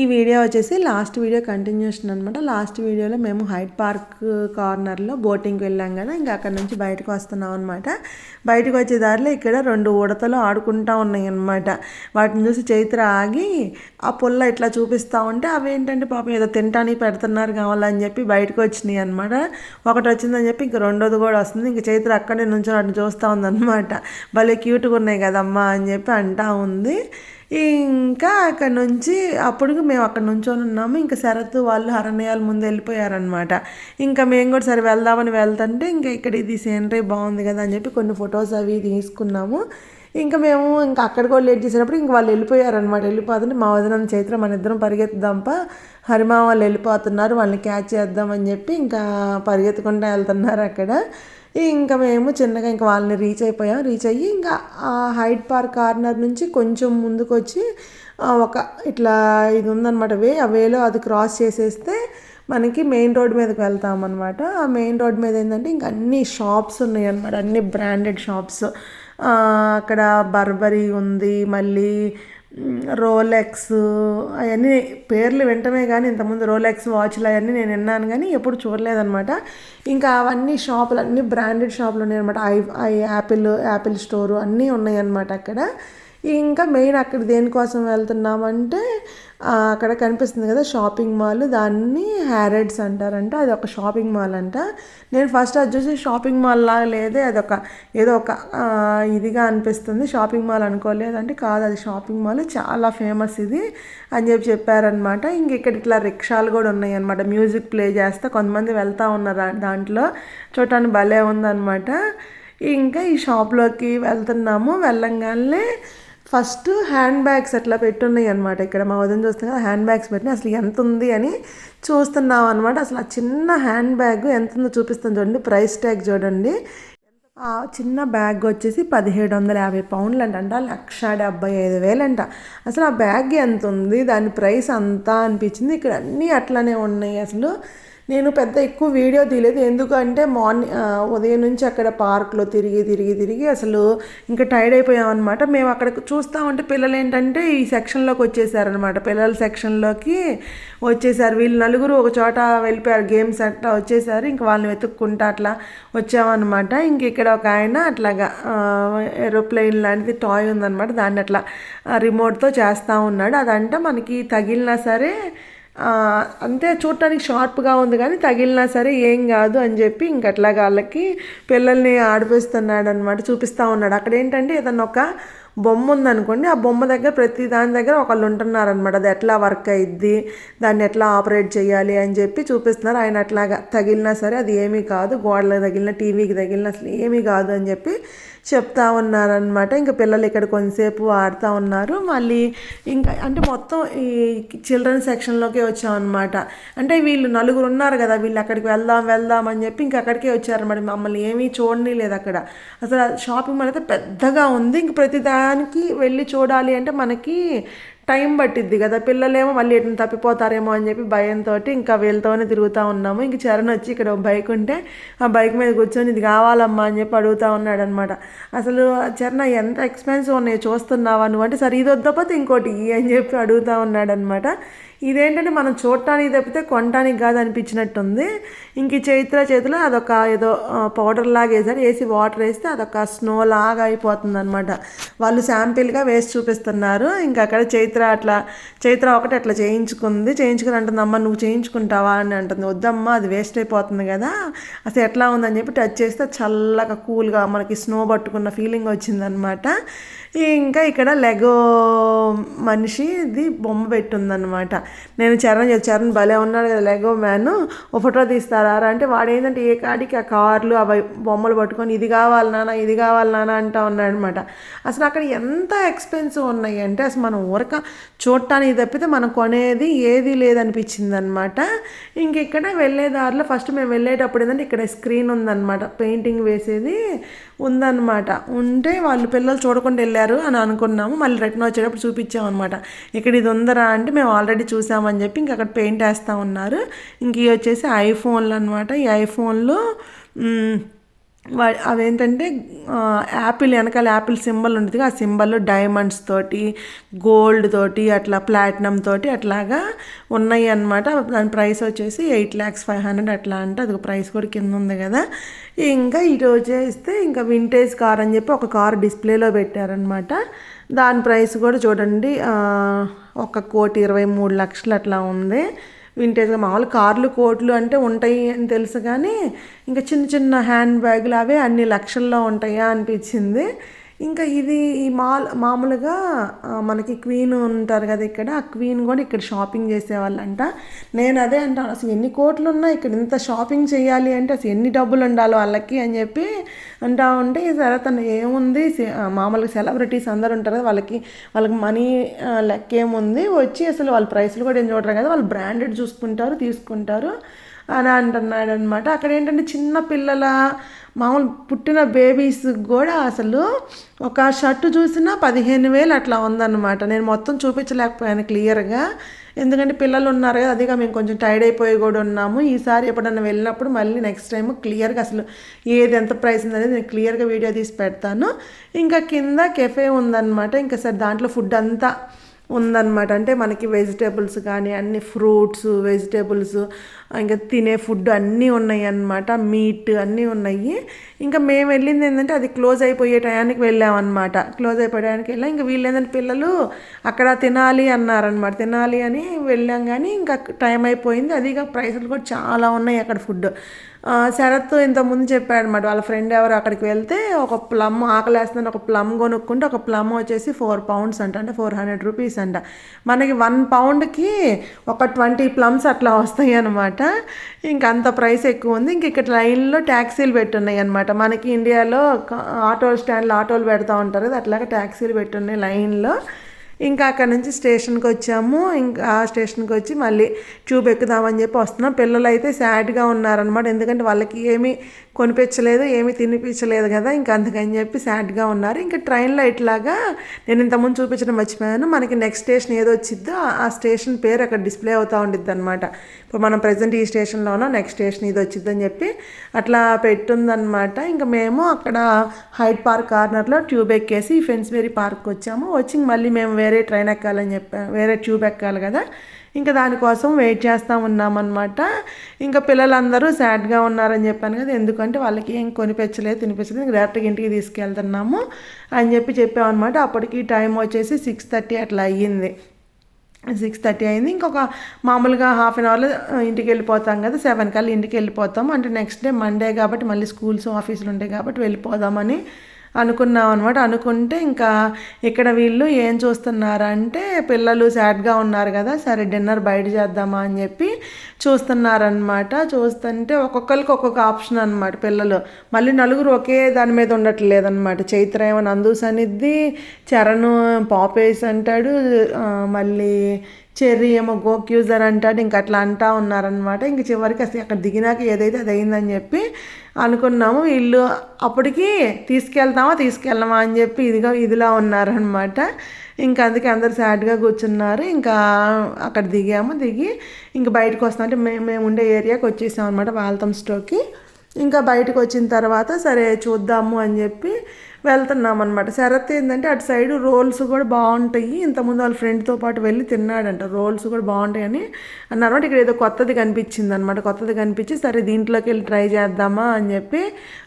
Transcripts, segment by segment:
ఈ వీడియో వచ్చేసి last video continuation అనమాట లాస్ట్ వీడియోలో మేము హైట్ పార్క్ కార్నర్లో బోటింగ్కి వెళ్ళాం కదా ఇంకా అక్కడ నుంచి బయటకు వస్తున్నాం అనమాట బయటకు వచ్చే దారిలో ఇక్కడ రెండు ఉడతలు ఆడుకుంటా ఉన్నాయి అనమాట వాటిని చూసి చైత్ర ఆగి ఆ పుల్ల ఇట్లా చూపిస్తూ ఉంటే అవి ఏంటంటే పాపం ఏదో తినటానికి పెడుతున్నారు కావాలని చెప్పి బయటకు వచ్చినాయి అనమాట ఒకటి వచ్చిందని చెప్పి ఇంక రెండోది కూడా వస్తుంది. ఇంక చైత్ర అక్కడే నుంచి వాటిని చూస్తూ ఉందన్నమాట. భలే క్యూట్గా ఉన్నాయి కదమ్మా అని చెప్పి అంటా ఉంది. ఇంకా అక్కడ నుంచి అప్పుడు మేము అక్కడ నుంచొని ఉన్నాము. ఇంకా శరత్ వాళ్ళు అరణ్యాల ముందు వెళ్ళిపోయారనమాట ఇంకా మేము కూడా సరే వెళ్దామని వెళ్తుంటే ఇంకా ఇక్కడ ఇది సీనరీ బాగుంది కదా అని చెప్పి కొన్ని ఫొటోస్ అవి తీసుకున్నాము. ఇంకా మేము ఇంకా అక్కడ కూడా లేట్ చేసినప్పుడు ఇంక వాళ్ళు వెళ్ళిపోయారనమాట వెళ్ళిపోతుంటే మా వదిన చైత్ర మన ఇద్దరం పరిగెత్తుదాంప. హరిమా వాళ్ళు వెళ్ళిపోతున్నారు వాళ్ళని క్యాచ్ చేద్దామని చెప్పి ఇంకా పరిగెత్తుకుంటూ వెళ్తున్నారు అక్కడ. ఇంకా మేము చిన్నగా ఇంకా వాళ్ళని రీచ్ అయిపోయాం. రీచ్ అయ్యి ఇంకా ఆ హైట్ పార్క్ కార్నర్ నుంచి కొంచెం ముందుకు వచ్చి ఒక ఇట్లా ఇది ఉందన్నమాట వే ఆ వేలో అది క్రాస్ చేసేస్తే మనకి మెయిన్ రోడ్ మీదకి వెళ్తాం అనమాట ఆ మెయిన్ రోడ్ మీద ఏంటంటే ఇంకా అన్ని షాప్స్ ఉన్నాయి అనమాట అన్ని బ్రాండెడ్ షాప్స్ అక్కడ బర్బరీ ఉంది మళ్ళీ రోలెక్స్ అవన్నీ పేర్లు వింటమే కానీ ఇంతకుముందు రోలెక్స్ వాచ్లు అవన్నీ నేను విన్నాను కానీ ఎప్పుడు చూడలేదనమాట ఇంకా అవన్నీ షాపులు అన్నీ బ్రాండెడ్ షాపులు ఉన్నాయి అనమాట I I Apple Apple store అన్నీ ఉన్నాయి అనమాట అక్కడ. ఇంకా మెయిన్ అక్కడ దేనికోసం వెళ్తున్నామంటే అక్కడ కనిపిస్తుంది కదా షాపింగ్ మాల్. దాన్ని హ్యారెడ్స్ అంటారంట. అది ఒక షాపింగ్ మాల్ అంట. నేను ఫస్ట్ అది చూసి షాపింగ్ మాల్ లాగా లేదే అదొక ఏదో ఒక ఇదిగా అనిపిస్తుంది. షాపింగ్ మాల్ అనుకోలేదంటే కాదు అది షాపింగ్ మాల్. చాలా ఫేమస్ ఇది అని చెప్పి చెప్పారనమాట ఇంక ఇక్కడ ఇట్లా రిక్షాలు కూడా ఉన్నాయి అనమాట మ్యూజిక్ ప్లే చేస్తే. కొంతమంది వెళ్తూ ఉన్నారు దాంట్లో. చూడటానికి భలే ఉందన్నమాట. ఇంకా ఈ షాప్లోకి వెళ్తున్నాము. వెళ్ళంగానే ఫస్ట్ హ్యాండ్ బ్యాగ్స్ అట్లా పెట్టున్నాయి అనమాట ఇక్కడ మా వదిన చూస్తాం కదా హ్యాండ్ బ్యాగ్స్ పెట్టిన అసలు ఎంత ఉంది అని చూస్తున్నాం అనమాట అసలు ఆ చిన్న హ్యాండ్ బ్యాగ్ ఎంత ఉందో చూపిస్తాను చూడండి. ప్రైస్ ట్యాగ్ చూడండి. ఆ చిన్న బ్యాగ్ వచ్చేసి పదిహేడు వందల యాభై పౌండ్లు అంట. అంట లక్ష డెబ్బై ఐదు వేలంట అసలు ఆ బ్యాగ్ ఎంత ఉంది? దాని ప్రైస్ అంతా అనిపించింది. ఇక్కడ అన్నీ అట్లానే ఉన్నాయి అసలు. నేను పెద్ద ఎక్కువ వీడియో తీయలేదు. ఎందుకంటే మార్నింగ్ ఉదయం నుంచి అక్కడ పార్క్లో తిరిగి తిరిగి తిరిగి అసలు ఇంకా టైర్డ్ అయిపోయామన్నమాట మేము అక్కడ చూస్తూ ఉంటే పిల్లలు ఏంటంటే ఈ సెక్షన్లోకి వచ్చేసారనమాట పిల్లల సెక్షన్లోకి వచ్చేసారు. వీళ్ళు నలుగురు ఒక చోట వెళ్ళిపోయారు. గేమ్స్ అట్లా వచ్చేసారు. ఇంక వాళ్ళని వెతుక్కుంటా అట్లా వచ్చామన్నమాట. ఇంక ఇక్కడ ఒక ఆయన అట్లాగా ఏరోప్లెయిన్ లాంటిది టాయ్ ఉందన్నమాట. దాన్ని అట్లా రిమోట్తో చేస్తూ ఉన్నాడు. అదంటే మనకి తగిలినా సరే అంతే చూడటానికి షార్ప్గా ఉంది కానీ తగిలినా సరే ఏం కాదు అని చెప్పి ఇంకట్లాగా వాళ్ళకి పిల్లల్ని ఆడిపిస్తున్నాడు అనమాట చూపిస్తూ ఉన్నాడు. అక్కడ ఏంటంటే ఏదన్నా ఒక బొమ్మ ఉందనుకోండి ఆ బొమ్మ దగ్గర ప్రతి దాని దగ్గర ఒకళ్ళు ఉంటున్నారనమాట అది ఎట్లా వర్క్ అయ్యిద్ది దాన్ని ఎట్లా ఆపరేట్ చేయాలి అని చెప్పి చూపిస్తున్నారు. ఆయన అట్లాగా తగిలినా సరే అది ఏమీ కాదు గోడలకు తగిలిన టీవీకి తగిలిన అసలు ఏమీ కాదు అని చెప్పి చెప్తా ఉన్నారనమాట. ఇంకా పిల్లలు ఇక్కడ కొంతసేపు ఆడుతూ ఉన్నారు. మళ్ళీ ఇంకా అంటే మొత్తం ఈ చిల్డ్రన్ సెక్షన్లోకే వచ్చామన్నమాట. అంటే వీళ్ళు నలుగురు ఉన్నారు కదా వీళ్ళు అక్కడికి వెళ్దాం వెళ్దాం అని చెప్పి ఇంకా అక్కడికే వచ్చారనమాట మమ్మల్ని ఏమీ చూడని లేదు అక్కడ. అసలు షాపింగ్ మాల్ అయితే పెద్దగా ఉంది. ఇంక ప్రతి దా దానికి వెళ్ళి చూడాలి అంటే మనకి టైం పట్టిద్ది కదా. పిల్లలేమో మళ్ళీ ఎటు తప్పిపోతారేమో అని చెప్పి భయంతో ఇంకా వీళ్ళతోనే తిరుగుతూ ఉన్నాము. ఇంక చరణ్ వచ్చి ఇక్కడ బైక్ ఉంటే ఆ బైక్ మీద కూర్చొని ఇది కావాలమ్మా అని చెప్పి అడుగుతూ ఉన్నాడు అనమాట అసలు చరణ్ ఎంత ఎక్స్పెన్సివ్ ఉన్నాయో చూస్తున్నావా నువ్వు? అంటే సరే ఇది వద్దపోతే ఇంకోటి అని చెప్పి అడుగుతూ ఉన్నాడు అనమాట ఇదేంటంటే మనం చూడటానికి తప్పితే కొనటానికి కాదు అనిపించినట్టుంది. ఇంక చైత్ర చేతిలో అదొక ఏదో పౌడర్ లాగా వేసారు వేసి వాటర్ వేస్తే అదొక స్నో లాగా అయిపోతుంది అనమాట వాళ్ళు శాంపిల్గా వేసి చూపిస్తున్నారు. ఇంకా అక్కడ చైత్ర అట్లా చైత్ర ఒకటి అట్లా చేయించుకుంది. చేయించుకుని అంటుంది అమ్మ నువ్వు చేయించుకుంటావా? అని అంటుంది. వద్దమ్మా అది వేస్ట్ అయిపోతుంది కదా. అసలు ఎట్లా ఉందని చెప్పి టచ్ చేస్తే చల్లగా కూల్గా మనకి స్నో పట్టుకున్న ఫీలింగ్ వచ్చిందనమాట ఇంకా ఇక్కడ లెగో మనిషిది బొమ్మ పెట్టుందనమాట నేను చరణ్ చరణ్ భలే ఉన్నాడు కదా లెగో మ్యాన్ ఓ ఫోటో తీస్తారు అంటే వాడు ఏంటంటే ఏ కాడికి ఆ కార్లు అవి బొమ్మలు పట్టుకొని ఇది కావాలి నాన్న ఇది కావాలి నాన్న అంటా ఉన్నాడనమాట అసలు అక్కడ ఎంత ఎక్స్పెన్సివ్ ఉన్నాయి అంటే అసలు మనం ఊరక చూడటానికి తప్పితే మనం కొనేది ఏది లేదనిపించింది అనమాట ఇంక ఇక్కడ వెళ్ళే దారిలో ఫస్ట్ మేము వెళ్ళేటప్పుడు ఏంటంటే ఇక్కడ స్క్రీన్ ఉందన్నమాట పెయింటింగ్ వేసేది. ఉందన్నమాట. ఉంటే వాళ్ళు పిల్లలు చూడకుండా వెళ్ళారు అని అనుకున్నాము. మళ్ళీ రిటర్న్ వచ్చేటప్పుడు చూపించాం అనమాట ఇక్కడ ఇది ఉందరా అంటే మేము ఆల్రెడీ చూసామని చెప్పి ఇంక అక్కడ పెయింట్ వేస్తూ ఉన్నారు. ఇంక ఇవి వచ్చేసి ఐఫోన్లు అనమాట ఈ ఐఫోన్లు అవేంటంటే యాపిల్ వెనకాల యాపిల్ సింబల్ ఉంటుంది ఆ సింబల్ డైమండ్స్ తోటి గోల్డ్ తోటి అట్లా ప్లాటినం తోటి అట్లాగా ఉన్నాయి అన్నమాట. దాని ప్రైస్ వచ్చేసి ఎయిట్ ల్యాక్స్ ఫైవ్ హండ్రెడ్ అట్లా అంటే. అది ప్రైస్ కూడా కింద ఉంది కదా. ఇంకా ఇటు వచ్చేస్తే ఇంకా వింటేజ్ కార్ అని చెప్పి ఒక కార్ డిస్ప్లేలో పెట్టారనమాట దాని ప్రైస్ కూడా చూడండి ఒక కోటి ఇరవై మూడు లక్షలు అట్లా ఉంది. వింటేజ్గా మామూలు కార్లు కోట్లు అంటే ఉంటాయి అని తెలుసు కానీ ఇంకా చిన్న చిన్న హ్యాండ్ బ్యాగులు అవే అన్ని లక్షల్లో ఉంటాయా అనిపించింది. ఇంకా ఇది ఈ మాల్ మామూలుగా మనకి క్వీన్ ఉంటారు కదా ఇక్కడ ఆ క్వీన్ కూడా ఇక్కడ షాపింగ్ చేసేవాళ్ళంట. నేను అదే అంటాను అసలు ఎన్ని కోట్లు ఉన్నా ఇక్కడ ఇంత షాపింగ్ చేయాలి అంటే అసలు ఎన్ని డబ్బులు ఉండాలో వాళ్ళకి అని చెప్పి అంటా ఉంటే సరే తను ఏముంది మామూలుగా సెలబ్రిటీస్ అందరు ఉంటారు కదా వాళ్ళకి వాళ్ళకి మనీ లెక్క ఏముంది వచ్చి అసలు వాళ్ళ ప్రైస్లు కూడా ఏం చూడరు కదా వాళ్ళు బ్రాండెడ్ చూసుకుంటారు తీసుకుంటారు. అని అంటున్నాడు అనమాట అక్కడ ఏంటంటే చిన్న పిల్లల మామూలు పుట్టిన బేబీస్ కూడా అసలు ఒక షర్టు చూసినా పదిహేను వేలు అట్లా ఉందన్నమాట. నేను మొత్తం చూపించలేకపోయాను క్లియర్గా. ఎందుకంటే పిల్లలు ఉన్నారు కదా అదిగా మేము కొంచెం టైర్డ్ అయిపోయి కూడా ఉన్నాము. ఈసారి ఎప్పుడన్నా వెళ్ళినప్పుడు మళ్ళీ నెక్స్ట్ టైం క్లియర్గా అసలు ఏది ఎంత ప్రైస్ ఉందనేది నేను క్లియర్గా వీడియో తీసి పెడతాను. ఇంకా కింద కెఫే ఉందన్నమాట. ఇంకా సరే దాంట్లో ఫుడ్ అంతా ఉందన్నమాట. అంటే మనకి వెజిటేబుల్స్ కానీ అన్ని ఫ్రూట్స్ వెజిటేబుల్స్ ఇంకా తినే ఫుడ్ అన్నీ ఉన్నాయి అన్నమాట మీట్ అన్నీ ఉన్నాయి. ఇంకా మేము వెళ్ళింది ఏంటంటే అది క్లోజ్ అయిపోయే టయానికి వెళ్ళామన్నమాట క్లోజ్ అయిపోయే టయానికి వెళ్ళాం. ఇంకా వీళ్ళు ఏంటంటే పిల్లలు అక్కడ తినాలి అన్నారనమాట తినాలి అని వెళ్ళాం కానీ ఇంకా టైం అయిపోయింది. అది ఇక ప్రైసులు కూడా చాలా ఉన్నాయి అక్కడ ఫుడ్. శరత్ ఇంతకుముందు చెప్పాడు అనమాట వాళ్ళ ఫ్రెండ్ ఎవరు అక్కడికి వెళ్తే ఒక ప్లమ్ ఆకలేస్తుందని ఒక ప్లమ్ కొనుక్కుంటే ఒక ప్లమ్ వచ్చేసి ఫోర్ పౌండ్స్ అంట అంటే ఫోర్ హండ్రెడ్ రూపీస్ అంట. మనకి వన్ పౌండ్కి ఒక ట్వంటీ ప్లమ్స్ అట్లా వస్తాయి అనమాట ఇంకా అంత ప్రైస్ ఎక్కువ ఉంది. ఇంక ఇక్కడ లైన్లో ట్యాక్సీలు పెట్టున్నాయి అనమాట మనకి ఇండియాలో ఆటో స్టాండ్లో ఆటోలు పెడతా ఉంటారు కదా అట్లాగే ట్యాక్సీలు పెట్టున్నాయి లైన్లో. ఇంకా అక్కడ నుంచి స్టేషన్కి వచ్చాము. ఇంకా ఆ స్టేషన్కి వచ్చి మళ్ళీ ట్యూబ్ ఎక్కుదామని చెప్పి వస్తున్నాం. పిల్లలు అయితే సాడ్గా ఉన్నారనమాట ఎందుకంటే వాళ్ళకి ఏమీ కొనిపించలేదు ఏమీ తినిపించలేదు కదా. ఇంకా అందుకని చెప్పి సాడ్గా ఉన్నారు. ఇంకా ట్రైన్లో ఇట్లాగా నేను ఇంతకుముందు చూపించడం మర్చిపోయాను. మనకి నెక్స్ట్ స్టేషన్ ఏదో వచ్చిద్దో ఆ- స్టేషన్ పేరు అక్కడ డిస్ప్లే అవుతూ ఉండిద్ది అనమాట ఇప్పుడు మనం ప్రజెంట్ ఈ స్టేషన్లోనో నెక్స్ట్ స్టేషన్ ఇది వచ్చిద్దని చెప్పి అట్లా పెట్టుందనమాట ఇంకా మేము అక్కడ హైట్ పార్క్ కార్నర్లో ట్యూబ్ ఎక్కేసి ఫెన్స్బెరీ పార్క్ వచ్చాము. వచ్చి మళ్ళీ మేము వేరే ట్రైన్ ఎక్కాలని చెప్పా వేరే ట్యూబ్ ఎక్కాలి కదా. ఇంకా దానికోసం వెయిట్ చేస్తూ ఉన్నామన్నమాట. ఇంకా పిల్లలందరూ సాడ్గా ఉన్నారని చెప్పాను కదా ఎందుకంటే వాళ్ళకి ఏం కొనిపించలేదు తినిపించలేదు ఇంకా డైరెక్ట్గా ఇంటికి తీసుకెళ్తున్నాము అని చెప్పి చెప్పామన్నమాట. అప్పటికి టైం వచ్చేసి సిక్స్ థర్టీ అట్లా అయ్యింది. సిక్స్ థర్టీ అయింది ఇంకొక మామూలుగా హాఫ్ అన్ అవర్లో ఇంటికి వెళ్ళిపోతాం కదా సెవెన్ కల్లా ఇంటికి వెళ్ళిపోతాం అంటే నెక్స్ట్ డే మండే కాబట్టి మళ్ళీ స్కూల్స్ ఆఫీసులు ఉంటాయి కాబట్టి వెళ్ళిపోదామని అనుకున్నాం అనమాట అనుకుంటే ఇంకా ఇక్కడ వీళ్ళు ఏం చూస్తున్నారంటే పిల్లలు సాడ్గా ఉన్నారు కదా సరే డిన్నర్ బయట చేద్దామా అని చెప్పి చూస్తున్నారనమాట చూస్తుంటే ఒక్కొక్కరికి ఒక్కొక్క ఆప్షన్ అనమాట పిల్లలు. మళ్ళీ నలుగురు ఒకే దాని మీద ఉండట్లేదు అనమాట చైత్ర ఏమో నందూస్ అనిద్ది చరణ్ పాపేస్ అంటాడు మళ్ళీ చెర్రీ ఏమో గోక్యూజర్ అంటాడు ఇంక అట్లా అంటా ఉన్నారనమాట ఇంక చివరికి అసలు అక్కడ దిగినాక ఏదైతే అది అయిందని చెప్పి అనుకున్నాము వీళ్ళు అప్పటికి తీసుకెళ్తామా తీసుకెళ్ళమా అని చెప్పి ఇదిగా ఇదిలా ఉన్నారనమాట ఇంకా అందుకే అందరు సాడ్గా కూర్చున్నారు. ఇంకా అక్కడ దిగాము దిగి ఇంకా బయటకు వస్తాం. అంటే మేము మేము ఉండే ఏరియాకి వచ్చేసాం అనమాట వాల్తం స్టోర్కి. ఇంకా బయటకు వచ్చిన తర్వాత సరే చూద్దాము అని చెప్పి వెళ్తున్నాం అనమాట శరత్ ఏంటంటే అటు సైడ్ రోల్స్ కూడా బాగుంటాయి. ఇంతకుముందు వాళ్ళ ఫ్రెండ్తో పాటు వెళ్ళి తిన్నాడంట. రోల్స్ కూడా బాగుంటాయి అని ఇక్కడ ఏదో కొత్తది కనిపించింది అనమాట కొత్తది కనిపించి సరే దీంట్లోకి వెళ్ళి ట్రై చేద్దామా అని చెప్పి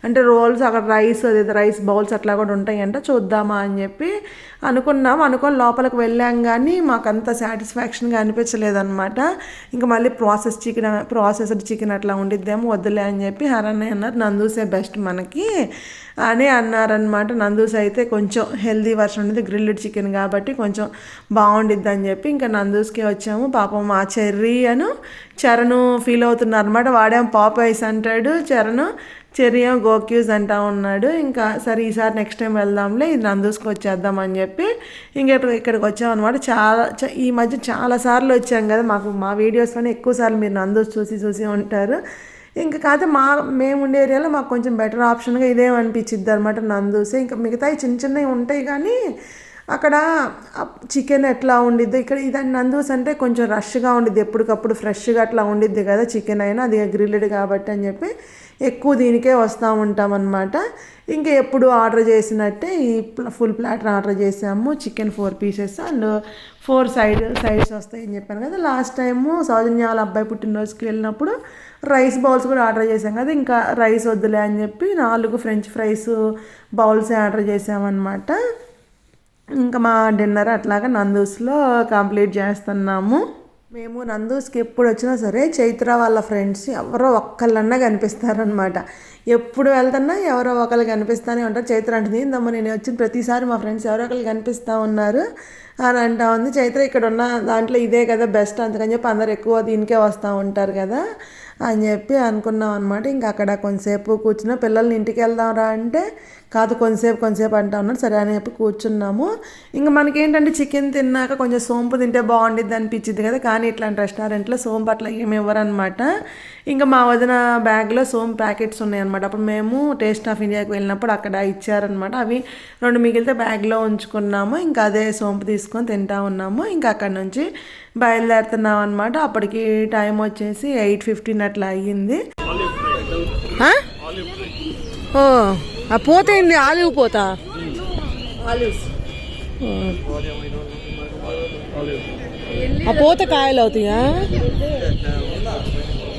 అంటే రోల్స్ అక్కడ రైస్ అదేదో రైస్ బౌల్స్ అట్లా కూడా ఉంటాయంట. చూద్దామా అని చెప్పి అనుకున్నాం. అనుకొని లోపలికి వెళ్ళాం కానీ మాకు అంత సాటిస్ఫాక్షన్గా అనిపించలేదన్నమాట. ఇంకా మళ్ళీ ప్రాసెస్ చికెన్ ప్రాసెస్డ్ చికెన్ అట్లా ఉండిద్దేమో వద్దులే అని చెప్పి హరణ్ అన్నారు. నందూసే బెస్ట్ మనకి. అని అన్నారనమాట నందూస్ అయితే కొంచెం హెల్దీ వర్షన్ ఉండేది గ్రిల్డ్ చికెన్ కాబట్టి కొంచెం బాగుండిద్ది అని చెప్పి ఇంకా నందూస్కి వచ్చాము. పాపం మా చెర్రీ అను చరణు ఫీల్ అవుతున్నారు అనమాట వాడేమో అంటాడు చరణ్ చెర్రీ గోక్యూస్ అంటా ఉన్నాడు. ఇంకా సరే ఈసారి నెక్స్ట్ టైం వెళ్దాంలే ఇది నందూస్కి వచ్చేద్దాం అని చెప్పి ఇంకా ఇక్కడికి వచ్చాం అనమాట చాలా ఈ మధ్య చాలా సార్లు వచ్చాం కదా మాకు మా వీడియోస్లోనే ఎక్కువ సార్లు మీరు నందూస్ చూసి చూసి ఉంటారు. ఇంకా కాదు మా మేము ఉండే ఏరియాలో మాకు కొంచెం బెటర్ ఆప్షన్గా ఇదేమనిపించిద్ది అనమాట నందూసే. ఇంకా మిగతాయి చిన్న చిన్నవి ఉంటాయి కానీ అక్కడ చికెన్ ఎట్లా ఉండిద్ది ఇక్కడ ఇదని నందూస్ అంటే కొంచెం రష్గా ఉండిద్ది. ఎప్పటికప్పుడు ఫ్రెష్గా అట్లా ఉండిద్ది కదా చికెన్ అయినా అది గ్రిల్డ్ కాబట్టి అని చెప్పి ఎక్కువ దీనికే వస్తూ ఉంటాం అనమాట ఇంకా ఎప్పుడు ఆర్డర్ చేసినట్టే ఈ ఫుల్ ప్లాటర్ ఆర్డర్ చేసాము. Chicken four pieces and four side sides వస్తాయని చెప్పాను కదా. లాస్ట్ టైము సౌజన్య వాళ్ళ అబ్బాయి పుట్టినరోజుకి వెళ్ళినప్పుడు రైస్ బౌల్స్ కూడా ఆర్డర్ చేసాం కదా ఇంకా రైస్ వద్దులే అని చెప్పి నాలుగు ఫ్రెంచ్ ఫ్రైస్ బౌల్స్ ఆర్డర్ చేసామన్నమాట ఇంకా మా డిన్నర్ అట్లాగా నందూస్లో కంప్లీట్ చేస్తున్నాము. మేము నందూస్కి ఎప్పుడు వచ్చినా సరే చైత్ర వాళ్ళ ఫ్రెండ్స్ ఎవరో ఒక్కళ్ళన్నా కనిపిస్తారనమాట ఎప్పుడు వెళ్తున్నా ఎవరో ఒకళ్ళు కనిపిస్తూనే ఉంటారు. చైత్ర అంటుంది ఏందమ్మా నేను వచ్చిన ప్రతిసారి మా ఫ్రెండ్స్ ఎవరో ఒకళ్ళు కనిపిస్తూ ఉన్నారు అని అంటా ఉంది. చైత్ర ఇక్కడ ఉన్న దాంట్లో ఇదే కదా బెస్ట్ అందుకని చెప్పి అందరు ఎక్కువ దీనికే వస్తూ ఉంటారు కదా. అని చెప్పి అనుకున్నాం అనమాట ఇంకా అక్కడ కొంతసేపు కూర్చున్న. పిల్లల్ని ఇంటికి వెళ్దాం రా అంటే కాదు కొంతసేపు కొంతసేపు అంటా ఉన్నాడు. సరే అని చెప్పి కూర్చున్నాము. ఇంకా మనకేంటంటే చికెన్ తిన్నాక కొంచెం సోంపు తింటే బాగుండిద్ది అనిపించింది కదా. కానీ ఇట్లాంటి రెస్టారెంట్లో సోంపు అట్లా ఏమి ఇవ్వరనమాట ఇంకా మా వదిన బ్యాగ్లో సోంపు ప్యాకెట్స్ ఉన్నాయన్నమాట. అప్పుడు మేము టేస్ట్ ఆఫ్ ఇండియాకి వెళ్ళినప్పుడు అక్కడ ఇచ్చారనమాట అవి రెండు మిగిలితే బ్యాగ్లో ఉంచుకున్నాము. ఇంకా అదే సోంపు తీసుకొని తింటా ఉన్నాము. ఇంకా అక్కడ నుంచి బయలుదేరుతున్నాం అనమాట అప్పటికి టైం వచ్చేసి ఎయిట్ ఫిఫ్టీన్ అట్లా అయ్యింది. ఓ ఆ పూత ఏంది? ఆలివ్ పూత? ఆ పూత కాయలు అవుతాయా?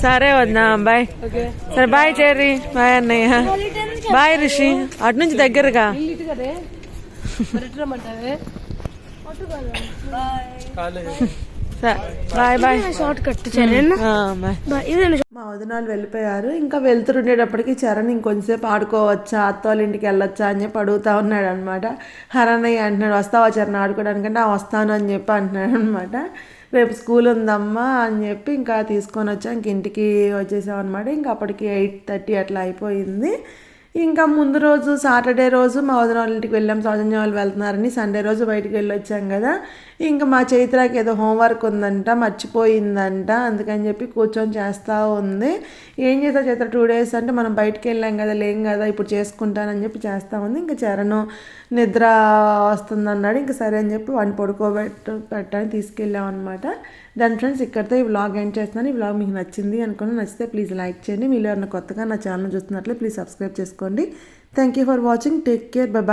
సరే వద్దా బాయ్ సరే బాయ్ చెర్రీ బాయ్ అన్నయ్య. బాయ్ రిషి. అటు నుంచి దగ్గరగా. సరే, bye bye. Short cut Charan. మా వదినాలు వెళ్ళిపోయారు. ఇంకా వెళ్తుండేటప్పటికి చరణ్ ఇంకొంచెంసేపు ఆడుకోవచ్చా అత్త వాళ్ళ ఇంటికి వెళ్ళొచ్చా అని చెప్పి అడుగుతా ఉన్నాడు అనమాట హరన్నయ్య అంటున్నాడు. వస్తావా చరణ్ ఆడుకోవడానికంటే? "ఆ, వస్తాను అని చెప్పి అంటున్నాడు అనమాట రేపు స్కూల్ ఉందమ్మా అని చెప్పి ఇంకా తీసుకొని వచ్చా. ఇంక ఇంటికి వచ్చేసాం అనమాట ఇంకా అప్పటికి ఎయిట్ థర్టీ అట్లా అయిపోయింది. ఇంకా ముందు రోజు సాటర్డే రోజు మా వదిన వాళ్ళ ఇంటికి వెళ్ళాం. సౌజన్య వాళ్ళు వెళ్తున్నారని సండే రోజు బయటికి వెళ్ళి వచ్చాం కదా. ఇంకా మా చైత్రకి ఏదో హోంవర్క్ ఉందంట మర్చిపోయిందంట. అందుకని చెప్పి కూర్చొని చేస్తూ ఉంది. ఏం చేస్తా చైత్ర? టూ డేస్ అంటే మనం బయటికి వెళ్ళాం కదా లేం కదా ఇప్పుడు చేసుకుంటానని చెప్పి చేస్తూ ఉంది. ఇంకా చరణు నిద్ర వస్తుందన్నాడు. ఇంకా సరే అని చెప్పి వాడిని పడుకోబెట్టు పెట్టని తీసుకెళ్ళాం అనమాట దాని ఫ్రెండ్స్ ఇక్కడితో ఈ వ్లాగ్ ఎండ్ చేస్తున్నాను. ఈ వ్లాగ్ మీకు నచ్చింది అనుకుని నచ్చితే ప్లీజ్ లైక్ చేయండి. మీరు ఎవరైనా కొత్తగా నా ఛానల్ చూస్తున్నట్లే ప్లీజ్ సబ్స్క్రైబ్ చేసుకోండి. Thank you for watching take care bye